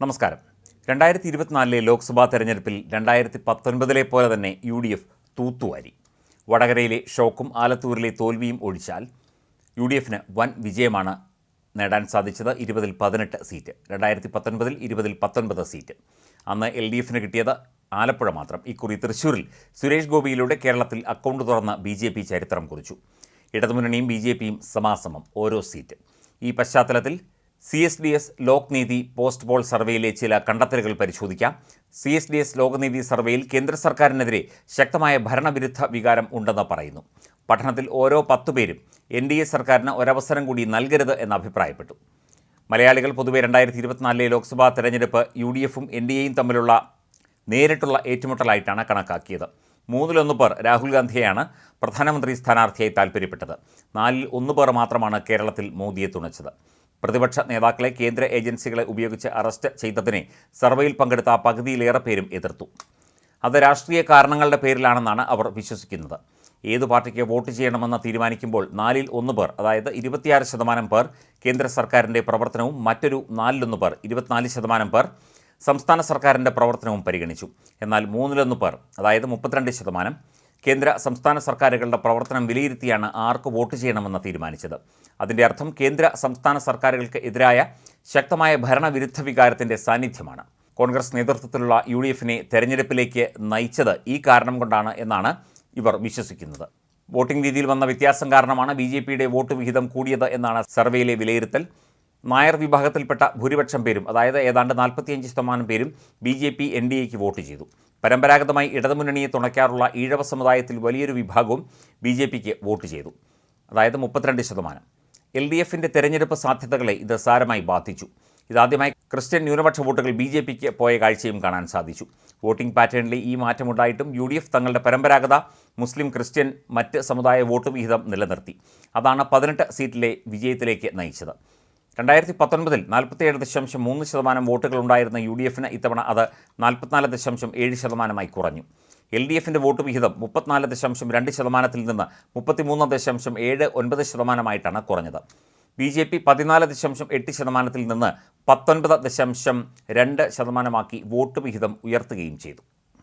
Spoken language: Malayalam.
നമസ്കാരം. രണ്ടായിരത്തി ഇരുപത്തിനാലിലെ ലോക്സഭാ തെരഞ്ഞെടുപ്പിൽ രണ്ടായിരത്തി പത്തൊൻപതിലെ പോലെ തന്നെ യു ഡി എഫ് തൂത്തുവാരി. വടകരയിലെ ഷോക്കും ആലത്തൂരിലെ തോൽവിയും ഒഴിച്ചാൽ യു ഡി എഫിന് വൻ വിജയമാണ് നേടാൻ സാധിച്ചത് ഇരുപതിൽ പതിനെട്ട് സീറ്റ്. രണ്ടായിരത്തി പത്തൊൻപതിൽ ഇരുപതിൽ പത്തൊൻപത് സീറ്റ്. അന്ന് എൽ ഡി എഫിന് കിട്ടിയത് ആലപ്പുഴ മാത്രം. ഇക്കുറി തൃശ്ശൂരിൽ സുരേഷ് ഗോപിയിലൂടെ കേരളത്തിൽ അക്കൗണ്ട് തുറന്ന ബി ജെ പി ചരിത്രം കുറിച്ചു. ഇടതുമുന്നണിയും ബി ജെ പിയും സമാസമം ഓരോ സീറ്റ്. ഈ പശ്ചാത്തലത്തിൽ C S D S Lokniti post poll സർവേയിലെ ചില കണ്ടെത്തലുകൾ പരിശോധിക്കാം. C S D S Lokniti സർവേയിൽ കേന്ദ്ര സർക്കാരിനെതിരെ ശക്തമായ ഭരണവിരുദ്ധ വികാരം ഉണ്ടെന്ന് പറയുന്നു. പഠനത്തിൽ ഓരോ പത്തു പേരും എൻ ഡി എ സർക്കാരിന് ഒരവസരം കൂടി നൽകരുത് എന്ന് അഭിപ്രായപ്പെട്ടു. മലയാളികൾ പൊതുവെ രണ്ടായിരത്തി ഇരുപത്തിനാലിലെ ലോക്സഭാ തെരഞ്ഞെടുപ്പ് യു ഡി എഫും എൻ ഡി എയും തമ്മിലുള്ള നേരിട്ടുള്ള ഏറ്റുമുട്ടലായിട്ടാണ് കണക്കാക്കിയത്. മൂന്നിലൊന്ന് പേർ രാഹുൽ ഗാന്ധിയെയാണ് പ്രധാനമന്ത്രി സ്ഥാനാർത്ഥിയായി താൽപ്പര്യപ്പെട്ടത് നാലിൽ ഒന്ന് പേർ മാത്രമാണ് കേരളത്തിൽ മോദിയെ തുണച്ചത്. പ്രതിപക്ഷ നേതാക്കളെ കേന്ദ്ര ഏജൻസികളെ ഉപയോഗിച്ച് അറസ്റ്റ് ചെയ്തതിനെ സർവേയിൽ പങ്കെടുത്ത പകുതിയിലേറെ പേരും എതിർത്തു. അത് രാഷ്ട്രീയ കാരണങ്ങളുടെ പേരിലാണെന്നാണ് അവർ വിശ്വസിക്കുന്നത്. ഏതു പാർട്ടിക്ക് വോട്ട് ചെയ്യണമെന്ന് തീരുമാനിക്കുമ്പോൾ നാലിൽ ഒന്ന് പേർ അതായത് ഇരുപത്തിയാറ് ശതമാനം പേർ കേന്ദ്ര സർക്കാരിന്റെ പ്രവർത്തനവും മറ്റൊരു നാലിലൊന്ന് പേർ ഇരുപത്തിനാല് ശതമാനം പേർ സംസ്ഥാന സർക്കാരിന്റെ പ്രവർത്തനവും പരിഗണിച്ചു. എന്നാൽ മൂന്നിലൊന്ന് പേർ അതായത് മുപ്പത്തിരണ്ട് ശതമാനം കേന്ദ്ര സംസ്ഥാന സർക്കാരുകളുടെ പ്രവർത്തനം വിലയിരുത്തിയാണ് ആർക്ക് വോട്ട് ചെയ്യണമെന്ന് തീരുമാനിച്ചത്. അതിന്റെ അർത്ഥം കേന്ദ്ര സംസ്ഥാന സർക്കാരുകൾക്ക് എതിരായ ശക്തമായ ഭരണവിരുദ്ധ വികാരത്തിന്റെ സാന്നിധ്യമാണ്. കോൺഗ്രസ് നേതൃത്വത്തിലുള്ള യു ഡി എഫിനെ തെരഞ്ഞെടുപ്പിലേക്ക് നയിച്ചത് ഈ കാരണം കൊണ്ടാണ് എന്നാണ് ഇവർ വിശ്വസിക്കുന്നത്. വോട്ടിംഗ് രീതിയിൽ വന്ന വ്യത്യാസം കാരണമാണ് ബി ജെ പിയുടെ വോട്ട് വിഹിതം കൂടിയത് എന്നാണ് സർവേയിലെ വിലയിരുത്തൽ. നായർ വിഭാഗത്തിൽപ്പെട്ട ഭൂരിപക്ഷം പേരും അതായത് ഏതാണ്ട് നാൽപ്പത്തിയഞ്ച് ശതമാനം പേരും B J P N D എക്ക് വോട്ട് ചെയ്തു. പരമ്പരാഗതമായി ഇടതുമുന്നണിയെ തുണയ്ക്കാറുള്ള ഈഴവ സമുദായത്തിൽ വലിയൊരു വിഭാഗവും ബി ജെ പിക്ക് വോട്ട് ചെയ്തു. അതായത് മുപ്പത്തിരണ്ട് ശതമാനം. എൽ ഡി എഫിന്റെ തെരഞ്ഞെടുപ്പ് സാധ്യതകളെ ഇത് സാരമായി ബാധിച്ചു. ഇതാദ്യമായി ക്രിസ്ത്യൻ ന്യൂനപക്ഷ വോട്ടുകൾ ബി ജെ പിക്ക് പോയ കാഴ്ചയും കാണാൻ സാധിച്ചു. വോട്ടിംഗ് പാറ്റേണിൽ ഈ മാറ്റമുണ്ടായിട്ടും യു ഡി എഫ് തങ്ങളുടെ പരമ്പരാഗത മുസ്ലിം ക്രിസ്ത്യൻ മറ്റ് സമുദായ വോട്ട് വിഹിതം നിലനിർത്തി. അതാണ് പതിനെട്ട് സീറ്റിലെ വിജയത്തിലേക്ക് നയിച്ചത്. രണ്ടായിരത്തി പത്തൊൻപതിൽ നാൽപ്പത്തിയേഴ് ദശാംശം മൂന്ന് ശതമാനം വോട്ടുകൾ ഉണ്ടായിരുന്ന യു ഡി എഫിന് ഇത്തവണ അത് നാൽപ്പത്തിനാല് ദശാംശം ഏഴ് ശതമാനമായി കുറഞ്ഞു. എൽ ഡി എഫിന്റെ വോട്ട് വിഹിതം മുപ്പത്തിനാല് ദശാംശം രണ്ട് ശതമാനത്തിൽ നിന്ന് മുപ്പത്തിമൂന്ന് ദശാംശം ഏഴ് ഒൻപത് ശതമാനമായിട്ടാണ് കുറഞ്ഞത്. ബി ജെ പി പതിനാല് ദശാംശം എട്ട് ശതമാനത്തിൽ നിന്ന് പത്തൊൻപത് ദശാംശം രണ്ട് ശതമാനമാക്കി വോട്ട് വിഹിതം ഉയർത്തുകയും ചെയ്തു.